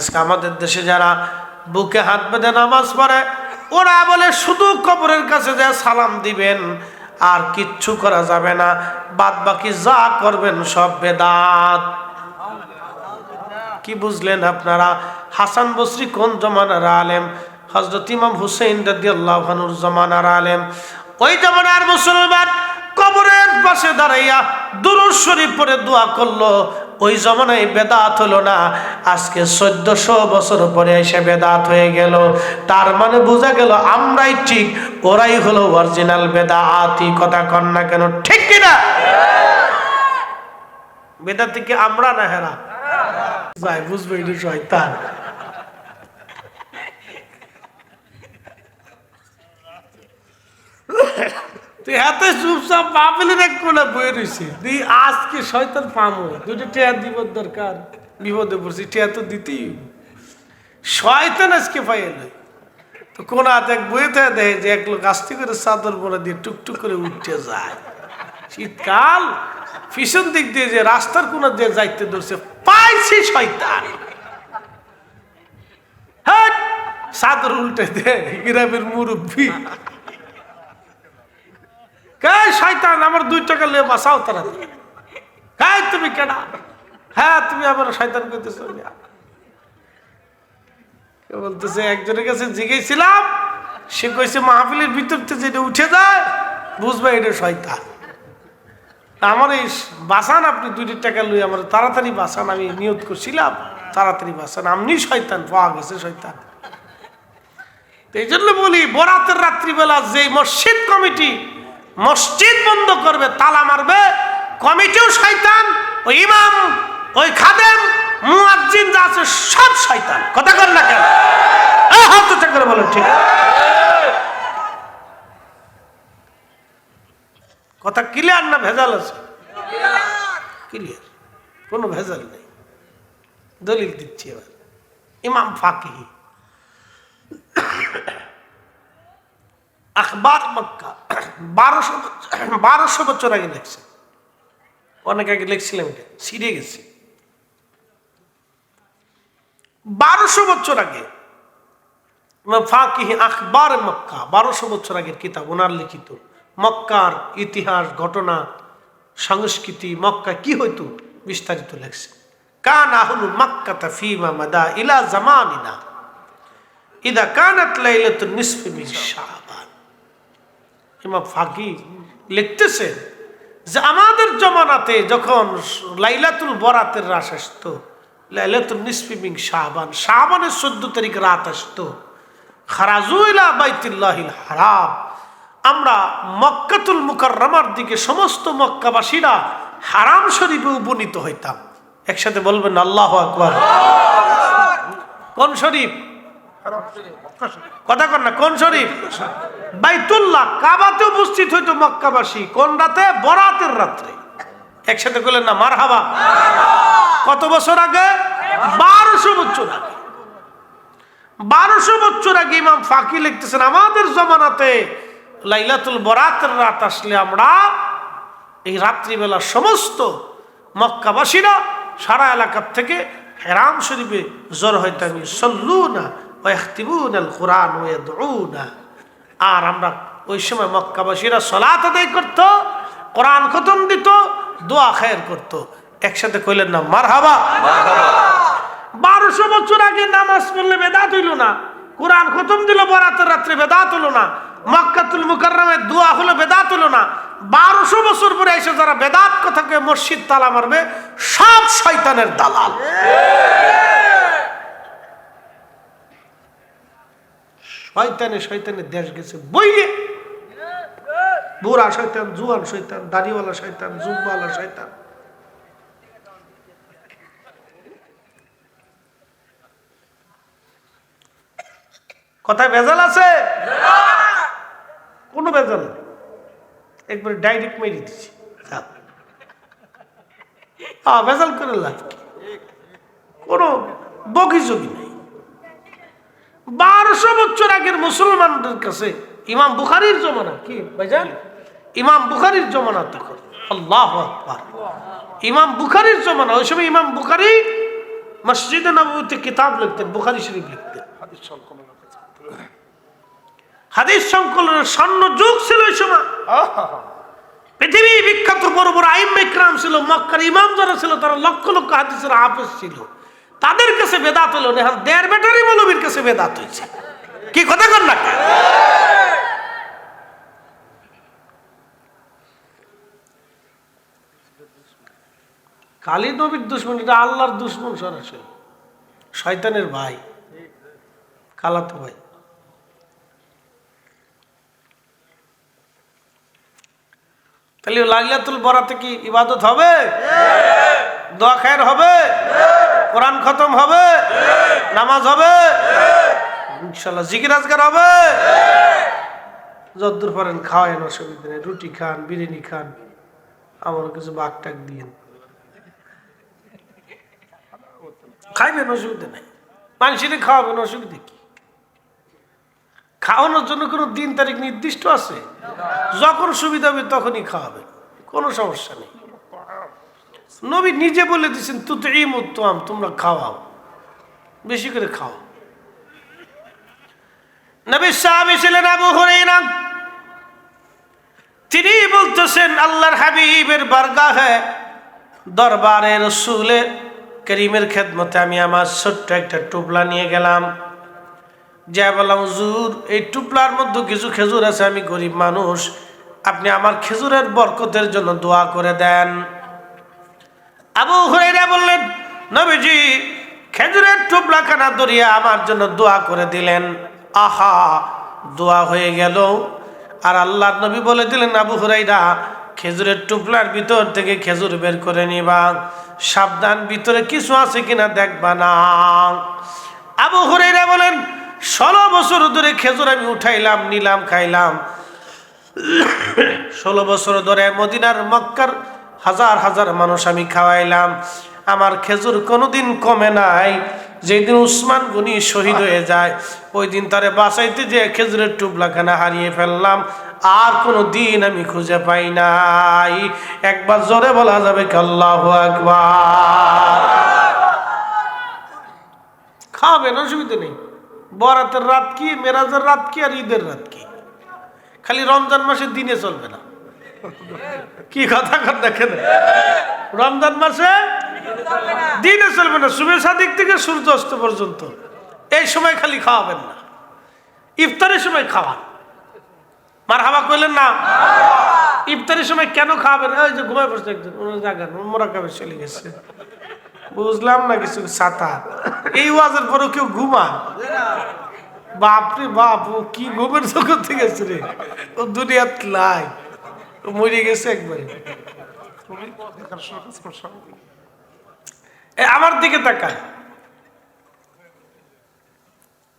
আজকে আমাদের দেশে যারা বুকে হাত বেঁধে নামাজ পড়ে, ওরা বলে, শুধু কবরের কাছে যা সালাম দিবেন, আর কিচ্ছু করা যাবে না। বাদ বাকি যা করবেন সব বেদাত। কি বুঝলেন আপনারা? হাসান বসরি কোন জমানার আলেম? হজরত ইমাম হুসেন রাদি জমানার আলেম। ওই জমানার মুসলমান কবরের পাশে দাঁড়াইয়া দুরুদ শরীফ পরে দোয়া করল। ওই জমানায় বেদাত হলো না। আজকে চোদ্দশো বছর পরে এসে বেদাত হয়ে গেল। তার মানে বোঝা গেল আমরাই ঠিক, ওরাই হলো অরিজিনাল বেদাতি কথা কন না কেন, ঠিক কিনা বেদাতি কি আমরা না হেরা? বুঝবে এটা শয়তান। এক বয়ে আজকে দুটো দিব দরকার তো দিতেই শয়তান আজকে তো কোন হাত করে চাদর পরে দিয়ে টুকটুক করে উঠতে যায়। শীতকাল, পিছন দিক দিয়ে যে রাস্তার কোন দিয়ে যাইতে ধরছে, পাইছি শয়তান! চাদর উল্টে দেয় গ্রামের মুরব্বী। শয়তান, আমার দুই টাকা লিয়ে বাঁচাও তারা হ্যাঁ তুমি কেনা হ্যাঁ তুমি আমার শয়তান করতেছ বলতেছে, একজনের কাছে জিজ্ঞেছিলাম সে কইছে, মাহফিলের ভিতর থেকে যেটা উঠে যায়, বুঝবে এটা শয়তান। আমার এই বাসান, আপনি দুইটি টাকা লই আমার তাড়াতাড়ি বাসান, আমি নিয়ত করছিলাম, তাড়াতাড়ি বাসান। আপনি শয়তান, পাওয়া গেছে শয়তান। এই জন্য বলি, বরাতের রাত্রিবেলা যে মসজিদ কমিটি মসজিদ বন্ধ করবে, তালা মারবে। কমিটিও শয়তান, ওই ইমাম, ওই খাদেম, মুয়াজ্জিন যা আছে সব শয়তান। কথা কর না কেন? হাত উঁচা করে বলো, ঠিক কথা ক্লিয়ার না ভেজাল আছে? ক্লিয়ার কোনো ভেজাল নেই। দলিল দিচ্ছি এবার। ইমাম ফাকি। আখবার মক্কা। বারোশো বারোশো বছর আগে লেখছে। অনেক আগে লিখছিলাম এটা, ছিঁড়ে গেছি। বারোশো বছর আগে আখবার মক্কা, বারোশো বছর আগের কিতাব, ওনার লিখিত। মক্কার ইতিহাস, ঘটনা, সংস্কৃতি, মক্কা কি হইতো বিস্তারিত লেখছে। কান আহলু মক্কাতা ফিমা মাদা ইলা জামানিনা। ইদা কানাত লাইলাতুন নিসফি মিন শাবান। ইমাম ফাকি লিখতেছেন যে আমাদের জমানাতে যখন লাইলাতুল বরাতের রাস আসতো লাইলাতুল নিসফি মিন শাবান, শাবানের চোদ্দ তারিখ রাত আসতো খারাজুইলা বাইতুল্লাহিল হারাম। আমরা মক্কাতুল মুকাররমার দিকে সমস্ত মক্কাবাসীরা হারাম শরীফে উপনীত হইতাম। একসাথে বলবেন আল্লাহ আকবার। কোন শরীফ? কথা কন না, কোন শরীফ? বাইতুল্লাহ, কাবাতে উপস্থিত হইতো মক্কাবাসী। কোন রাতে? বরাতের রাত্রে। একসাথে করলেন না মার হাবা কত বছর আগে? বারোশো বছর আগে। বারোশো বছর আগে ইমাম ফাঁকি লিখতেছেন, আমাদের জমানাতে লাইলাতুল বরাতের রাত আসলে আমরা এই রাত্রিবেলা সমস্ত মক্কাবাসীরা সারা এলাকার থেকে হেরাম শরীফে জ্বর হইতাম। সল্লু না আর আমরা ওই সময় মক্কাবাসীরা সলাত আদায় করত, কোরআন খতম দিত, দোয়া খায়ের করত। একসাথে কইলেন না মার হাবা বারোশো বছর আগে নামাজ পড়লে বেদাত হইল না। কোরআন খতম দিল, বরাতের রাত্রে বেদাত হলো না। মক্কাতুল মুকাররমে দোয়া হলো বেদাত হলো না। বারোশো বছর পরে এসে যারা বেদাত কথাকে মসজিদ তালা মারবে, সব শয়তানের দালাল। শয়তানে শয়তানে দেশ গেছে, বইলে। বুড়া শয়তান, জুয়ান শয়তান, দাড়িওয়ালা শয়তান জুব্বাওয়ালা শয়তান। কথায় ভেজাল আছে? কোনো ভেজাল একবারে ডাইরেক্ট মেরে দিচ্ছি ভেজাল করে লাভ কোনো বগিযোগী নেই। বারোশো বছর আগের মুসলমানদের কাছে ইমাম বুখারির জমানা কি ভাইজান? ইমাম বুখারির জমানা তখন। আল্লাহ আকবার। ইমাম বুখারির জমানা ওই সময় ইমাম বুখারি মসজিদে নবীতে কিতাব লিখতেন বুখারি শরীফ লিখতেন। হাদিস সংকলন হাদিস সংকলনের স্বর্ণ যুগ ছিল ওই সময়! পৃথিবী বিখ্যাত বড় বড় আইম ইকরাম ছিল মক্কার ইমাম যারা ছিল তারা লক্ষ লক্ষ হাদিসের হাফেজ ছিল। তাদের কাছে বেদাত হলো নেহাল দেড় ব্যাটারি মৌলবীর কাছে বেদাত হয়েছে। কি কথা কর না? কালী নবীর দুশ্মন, এটা আল্লাহর দুশ্মন সরাসরি। শয়তানের ভাই, কালাতো ভাই। তাহলে লাইলাতুল বরাতে কি ইবাদত হবে? দোয়া খায়ের হবে? কোরআন খতম হবে? নামাজ হবে? ইনশাল্লাহ জিকির আজগার হবে? যদ্দূর পারেন খাওয়ায়েন অসুবিধা নেই, রুটি খান, বিরিয়ানি খান আমার কিছু বাঘ টাক দিয়েন। খাইবেন, অসুবিধা নেই। মানুষেরই খাওয়াবেন, অসুবিধা কি? খাওয়ানোর জন্য কোনো দিন তারিখ নির্দিষ্ট আছে? যখন সুবিধা হবে তখনই খাওয়াবেন, কোনো সমস্যা নেই। নবী নিজে বলে দিচ্ছেন তু তো এই উত্তম তোমরা খাওয়াও। বেশি করে খাও। নবী ছিলেন আবু তিনি বলতেছেন, আল্লাহর হাবিবের বারগাহে, দরবারে রসুলের করিমের খেদমতে আমি আমার ছোট্ট একটা টুপলা নিয়ে গেলাম। যা বললাম, হুজুর, এই টুপলার মধ্যে কিছু খেজুর আছে, আমি গরিব মানুষ। আপনি আমার খেজুরের বরকতের জন্য দোয়া করে দেন। আবু হুরাইরা বললেন, নবীজি, খেজুরের টুপলা খানা দরিয়া আমার জন্য দোয়া করে দিলেন। আহা, দোয়া হয়ে গেল। আর আল্লাহর নবী বলে দিলেন, আবু হুরাইরা খেজুরের টুপলার ভিতর থেকে খেজুর বের করে নিবা। সাবধান, ভিতরে কিছু আছে কিনা দেখবা না। আবু হুরাইরা বলেন, ষোলো বছর ধরে খেজুর আমি উঠাইলাম, নিলাম, খাইলাম। ষোলো বছর ধরে মদিনার মক্কার হাজার হাজার মানুষ আমি খাওয়াইলাম। আমার খেজুর কোনোদিন কমে নাই। যেদিন উসমান গনি শহীদ হয়ে যায় ওই দিন তারে বাঁচাইতে যে খেজুরের টুবলাখানা হারিয়ে ফেললাম, আর কোনো দিন আমি খুঁজে পাই নাই। একবার জোরে বলা যাবে কাল্লাহ একবার খাবেন, অসুবিধা নেই। বরাতের রাত কি, মেরাজের রাত কি, আর ঈদের রাত কি? খালি রমজান মাসে দিনে চলবে না। কি কথা কর দেখেন? রমজান মাসে দিনে চলবে না শুভে সাদিক থেকে সূর্য অস্ত পর্যন্ত। এই সময় খালি খাওয়াবেন না। ইফতারের সময় খাওয়ান। মার হাবা কইলেন না। ইফতারের সময় কেন খাওয়াবেন? ওই যে ঘুমায় পড়ছে একজন ওনার জায়গা মোরা কাবে চলে গেছে। বুঝলাম না কিছু ছাতা এই ওয়াজের পরেও কেউ ঘুমান বাপরে বাপ, ও কি ঘুমের জগৎ থেকে গেছে রে। ও দুনিয়াত লাই মরে গেছে একবারে। আমার দিকে তাকান।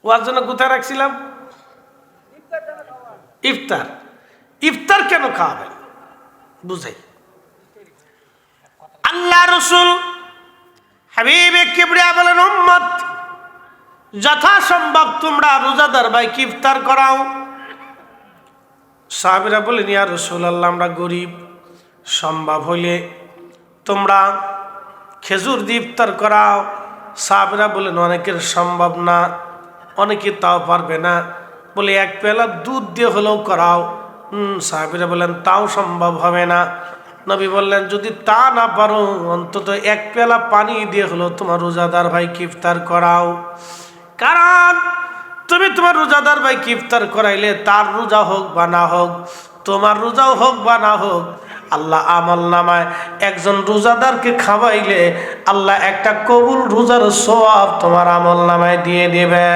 ওয়ার জন্য কোথায় রাখছিলাম? ইফতার। ইফতার কেন খাওয়াবেন? বুঝাই। আল্লাহ রসুল হাবিবে বলেন যথাসম্ভব তোমরা রোজাদার ভাইকে ইফতার করাও। সাহাবিরা বলেন ইয়া রসুল আল্লাহ আমরা গরিব। সম্ভব হইলে তোমরা খেজুর দিয়ে ইফতার করাও। সাহাবিরা বলেন অনেকের সম্ভব না, অনেকে তাও পারবে না। বলে, এক পেলা দুধ দিয়ে হলেও করাও। সাহাবিরা বললেন, তাও সম্ভব হবে না। নবী বললেন, যদি তা না পারো, অন্তত এক পেলা পানি দিয়ে হলেও তোমার রোজাদার ভাই ইফতার করাও। কারণ তুমি তোমার রোজাদার ভাই কিফতার করাইলে তার রোজা হোক বা না হোক, তোমার রোজাও হোক বা না হোক, আল্লাহ আমল নামায় একজন রোজাদারকে খাওয়াইলে আল্লাহ একটা কবুল রোজার সব তোমার আমল নামায় দিয়ে দেবে।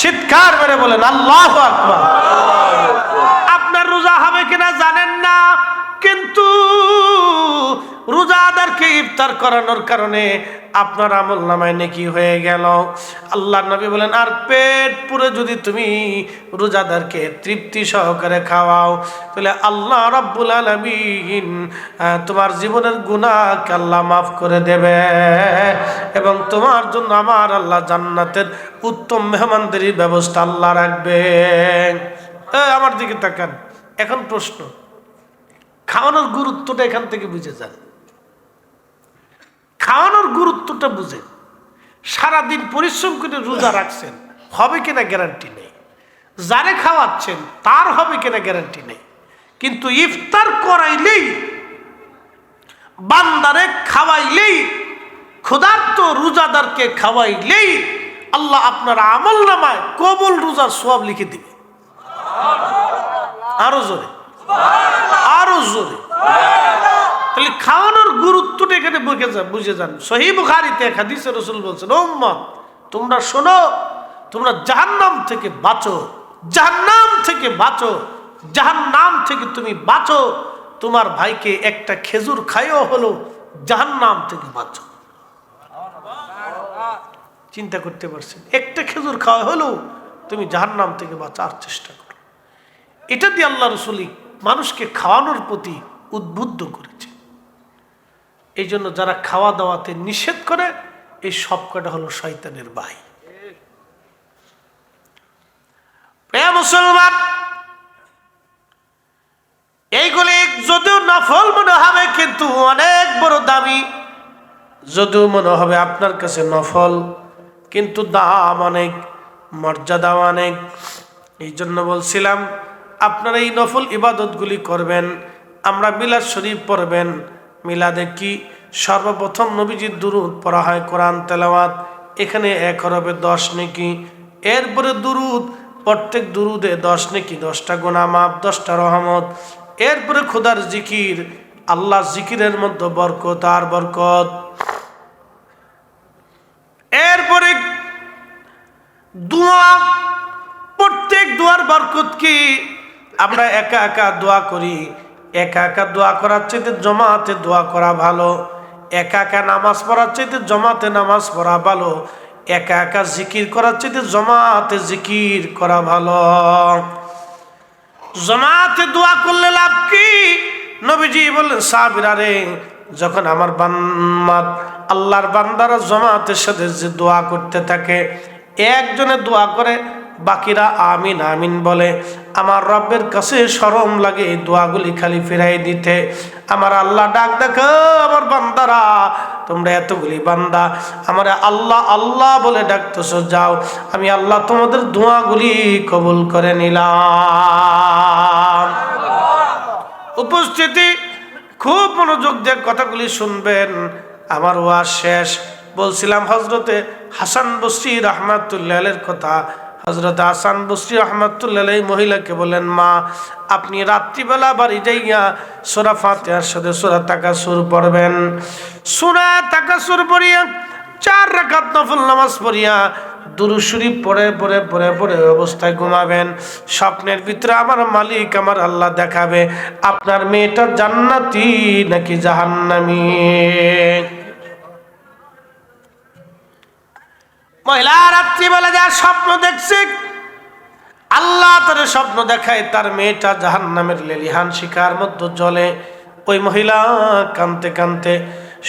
চিৎকার করে বলেন, আল্লাহ আকবার। রোজাদারকে ইফতার করানোর কারণে আপনার আমল নামায় নেকি হয়ে গেল। আল্লাহ নবী বলেন, আর পেট পুরে যদি তুমি রোজাদারকে তৃপ্তি সহকারে খাওয়াও, তাহলে আল্লাহ রাব্বুল আলামিন তোমার জীবনের গুনাহকে আল্লাহ মাফ করে দেবে এবং তোমার জন্য আমার আল্লাহ জান্নাতের উত্তম মেহমানদেরই ব্যবস্থা আল্লাহ রাখবে। আমার দিকে তাকান। এখন প্রশ্ন, খাওয়ানোর গুরুত্বটা এখান থেকে বুঝে যান। খাওয়ানোর গুরুত্বটা বুঝেন সারাদিন পরিশ্রম করে রোজা রাখছেন, হবে কিনা গ্যারান্টি নেই। যারে খাওয়াচ্ছেন, তার হবে কিনা গ্যারান্টি নেই। কিন্তু ইফতার করাইলেই, বান্দারে খাওয়াইলেই, ক্ষুধার্ত রোজাদারকে খাওয়াইলেই আল্লাহ আপনার আমল নামায় কবুল রোজার সব লিখে দিবে। আরও জোরে। আরও জোরে। তাহলে খাওয়ানোর এখানে বুঝে যান বুঝে যান। সহি বুখারিতে এক হাদিসে রসুল বলছেন তোমরা শোনো, তোমরা থেকে বাঁচো থেকে বাঁচো থেকে তুমি বাঁচো, তোমার ভাইকে একটা খেজুর খাইও হলো, জাহান্নাম থেকে বাঁচো। চিন্তা করতে পারছেন? একটা খেজুর খাওয়া হলো, তুমি জাহান্নাম থেকে বাঁচার চেষ্টা করো। এটা দিয়ে আল্লাহ রসুলি মানুষকে খাওয়ানোর প্রতি উদ্বুদ্ধ করেছে। এই জন্য যারা খাওয়া দাওয়াতে নিষেধ করে, এই সব কটা হলো শয়তানের প্রিয় মুসলমান, এইগুলি যদিও নফল মনে হবে, কিন্তু অনেক বড় দামি। যদিও মনে হবে আপনার কাছে নফল, কিন্তু দাম অনেক মর্যাদা অনেক। এই জন্য বলছিলাম, আপনারা এই নফল ইবাদতগুলি করবেন, আমরা মিলাদ শরীফ পড়বেন মিলাদে কি সর্বপ্রথম নবীজির দুরুদ পড়া হয় কোরআন তেলাওয়াত? এখানে এক হরবে দশ নেকি। এরপরে দুরুদ, প্রত্যেক দুরুদে দশ নেকি, দশটা গোনা মাপ, দশটা রহমত। এরপরে খোদার জিকির, আল্লাহ জিকিরের মধ্যে বরকত আর বরকত। এরপরে দোয়া, প্রত্যেক দোয়ার বরকত কি? আমরা একা একা দোয়া করি। একা একা দোয়া করার চাইতে জমাতে দোয়া করা ভালো। একা একা নামাজ পড়ার চাইতে জমাতে নামাজ পড়া ভালো। একা একা জিকির করার চাইতে জমাতে জিকির করা ভালো। জমাতে দোয়া করলে লাভ কি? নবীজি বললেন সাবিরা রে, যখন আমার বান্মাত আল্লাহর বান্দারা জমাতের সাথে যে দোয়া করতে থাকে, একজনে দোয়া করে, বাকিরা আমিন আমিন বলে। আমার রব্বের কাছে সরম লাগে দোয়াগুলি খালি ফিরাই দিতে। আমার আল্লাহ ডাক দেখো, আমার বান্দারা, তোমরা এতগুলি বান্দা। আমার আল্লাহ আল্লাহ বলে ডাকতেছ, যাও। আমি আল্লাহ তোমাদের দোয়াগুলি কবুল করে নিলাম। উপস্থিতি, খুব মনোযোগ দিয়ে কথাগুলি শুনবেন। আমার ওয়াজ শেষ। বলছিলাম হজরতে হাসান বসরি রহমাতুল্লাহের কথা হজরত আসান বসরি রহমাতুল্লাহ মহিলাকে বলেন মা, আপনি রাত্রিবেলা বাড়ি যাইয়া সোরা ফাতেহার সাথে সোরা টাকা সুর পড়বেন। সোরা টাকা সুর পড়িয়া চার রাকাত নফল নামাজ পড়িয়া দুরুশরীফ পড়ে পড়ে পড়ে পড়ে অবস্থায় ঘুমাবেন। স্বপ্নের ভিতরে আমার মালিক আমার আল্লাহ দেখাবে, আপনার মেয়েটা জান্নাতি নাকি জাহান্নামী? মহিলা রাত্রিবেলা যার স্বপ্ন দেখছে, আল্লাহ তার স্বপ্ন দেখায় তার মেয়েটা জাহান নামের লেলিহান শিকার মধ্যে জলে। ওই মহিলা কানতে কানতে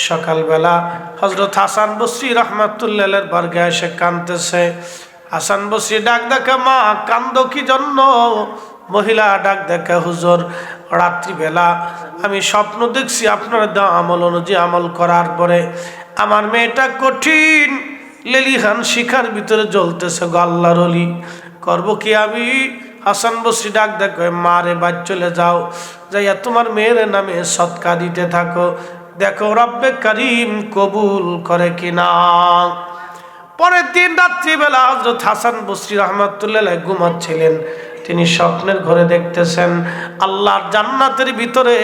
সকালবেলা হজরত হাসান বসরি রহমাতুল্লাহের বর্গে এসে কানতেছে। হাসান বসরি ডাক দেখে, মা, কান্দ কি জন্য? মহিলা ডাক দেখে, হুজুর রাত্রিবেলা আমি স্বপ্ন দেখছি আপনার দেওয়া আমল অনুযায়ী আমল করার পরে। আমার মেয়েটা কঠিন লেলিহান শিখার ভিতরে জ্বলতেছে গো আল্লাহর অলি। করব কি আমি? হাসান বসরি ডাক দেখো মারে বাদ চলে যাও। যাইয়া তোমার মেয়ের নামে সৎকা দিতে থাকো। দেখো, রব্বে করিম কবুল করে কিনা। পরের দিন রাত্রিবেলা হজরত হাসান বসরি রহমতুল্লাহ ঘুমাচ্ছিলেন। তিনি স্বপ্নের ঘরে দেখতেছেন আল্লাহর জান্নাতের ভিতরে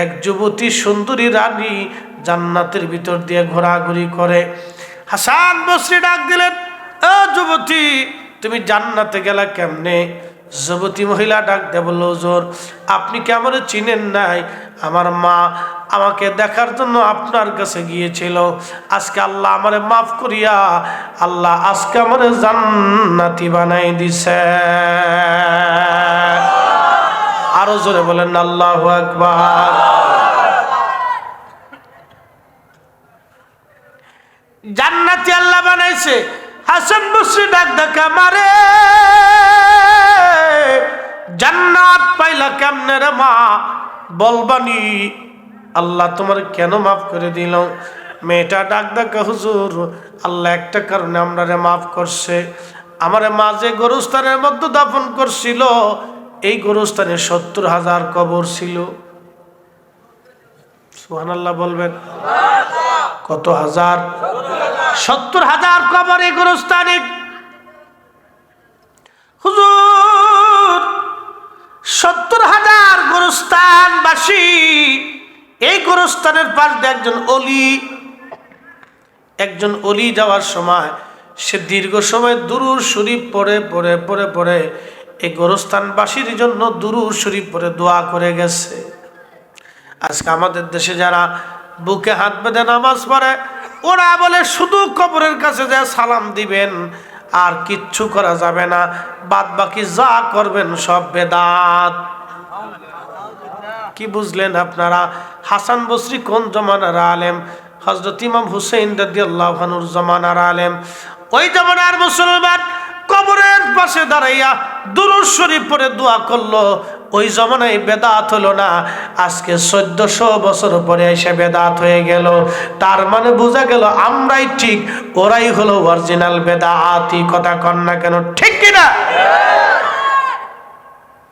এক যুবতী সুন্দরী রানী জান্নাতের ভিতর দিয়ে ঘোরাঘুরি করে। হাসান বসরি ডাক দিলেন ও যুবতী, তুমি জান্নাতে গেলা কেমনে? যুবতী মহিলা ডাক দে বলল জোর আপনি কি আমার চিনেন নাই? আমার মা আমাকে দেখার জন্য আপনার কাছে গিয়েছিল। আজকে আল্লাহ আমারে মাফ করিয়া, আল্লাহ আজকে আমারে জান্নাতি বানাই দিছে। আরও জোরে বলেন, আল্লাহ আকবার। জান্নাতি আল্লাহ বানাইছে। হাসান বসরি ডাক দেখা মারে জান্নাত পাইলা কেমনে রে মা? বলবানি আল্লাহ তোমার কেন মাফ করে দিল? মেয়েটা ডাক ডাকা, হুজুর, আল্লাহ একটা কারণে আমরা রে মাফ করছে। আমারে মাঝে গরুস্থানের মধ্যে দাফন করছিল। এই গরুস্থানে সত্তর হাজার কবর ছিল। সুহান আল্লাহ বলবেন। কত হাজার? সত্তর হাজার কবর এই হুজুর, সত্তর হাজার গোরস্থানবাসী, এই গোরস্থানের পাশ একজন অলি। একজন অলি যাওয়ার সময় সে দীর্ঘ সময় দুরুর শরীফ পরে পরে পরে পরে এই গোরস্থানবাসীর জন্য দুরুর শরীফ পরে দোয়া করে গেছে। আজকে আমাদের দেশে যারা বুকে হাত বেঁধে নামাজ পড়ে। ওরা বলে, শুধু কবরের কাছে যা সালাম দিবেন, আর কিচ্ছু করা যাবে না। বাদ বাকি যা করবেন সব বেদাত। কি বুঝলেন আপনারা? হাসান বসরি কোন জমানার আলেম? হজরত ইমাম হুসেন রাদি আল্লাহানুর জমানার আলেম। ওই জমানার মুসলমান কবরের পাশে দাঁড়াইয়া দুরুদ শরীফ পরে দোয়া করল। ওই জমানায় বেদাত হলো না। আজকে চোদ্দশো বছর পরে এসে বেদাত হয়ে গেল। তার মানে বোঝা গেল আমরাই ঠিক, ওরাই হলো অরিজিনাল বেদাতি। কথা কন না কেন, ঠিক কিনা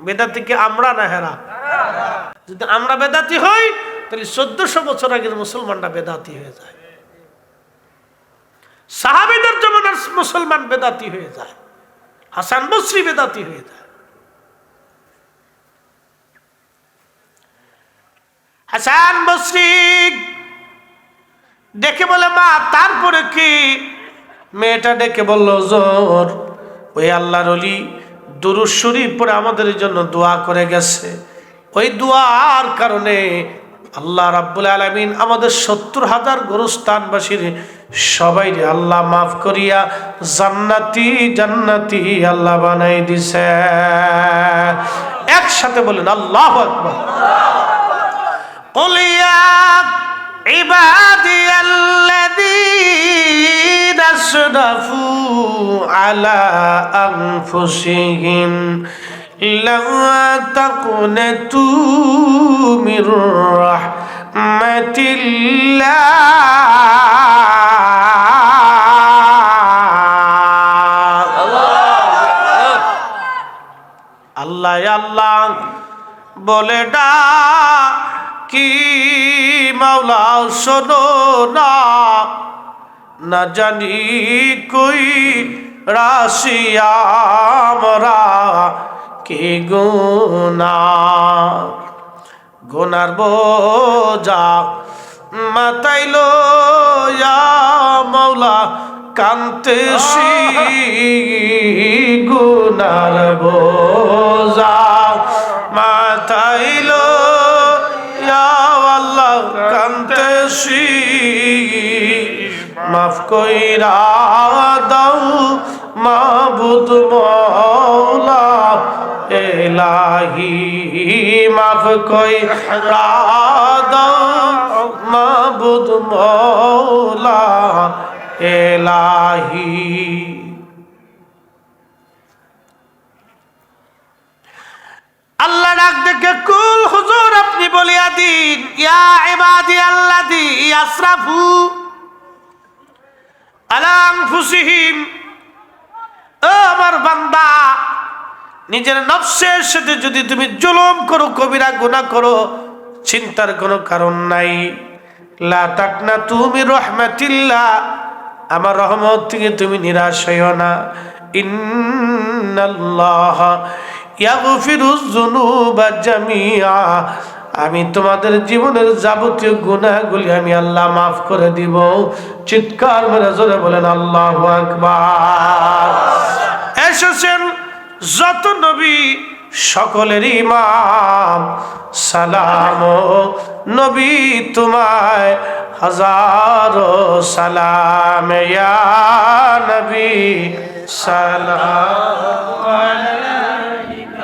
বেদাতি কি আমরা না হেরা? যদি আমরা বেদাতি হই, তাহলে চোদ্দশো বছর আগের মুসলমানরা বেদাতি হয়ে যায়। সাহাবিদের জমানার মুসলমান বেদাতি হয়ে যায়। হাসান বসরি বেদাতি হয়ে যায়। হাসান বসরি ডেকে বলে, মা, তারপরে কি? মেয়েটা ডেকে বলল জোর ওই আল্লাহর অলি শরীফ পরে আমাদের জন্য দোয়া করে গেছে। ওই দোয়ার কারণে আল্লাহ রাব্বুল আলমিন আমাদের সত্তর হাজার গরুস্থানবাসীর সবাই আল্লাহ মাফ করিয়া জান্নাতি জান্নাতি আল্লাহ বানাই দিছে। একসাথে বলেন, আল্লাহ আকবার। قل يا عبادي الذين اسرفوا على أنفسهم لا تقنطوا من رحمة الله আল্লাহ আল্লাহ বলে ডা কি মাওলা শোনো না? না জানি কই রাশিয়ামরা কি গুনা গুনার বোঝা মাতাইল মাওলা কান্তেছি গুনার বোঝা। কান্তেছি মাফ কইরা দাও মাবুদ মৌলা এলাহি মাফ কইরা দাও মাবুদ মৌলা এলাহি। আল্লাহ ডাক দেখে, কুল হুজুর, আপনি বলিয়া দিন, ইয়া ইবাদি আল্লাদি আসরাফু আলাম ফুসিহিম ও আমার বান্দা, নিজের নফসের সাথে যদি তুমি জুলুম করো, কবিরা গুনাহ করো, চিন্তার কোনো কারণ নাই। লা তাকনা তুমি রহমাতিল্লাহ, আমার রহমত থেকে তুমি নিরাশ হইও না। ইন্নাল্লাহ আমি তোমাদের জীবনের যাবতীয় গুনাহগুলি আমি আল্লাহ মাফ করে দিব। চিৎকার মেরে জোরে বলেন, আল্লাহু আকবার। এসেছেন যত নবী সকলের ইমাম। সালাম নবী তোমায় হাজারো সালাম নবী। সালাম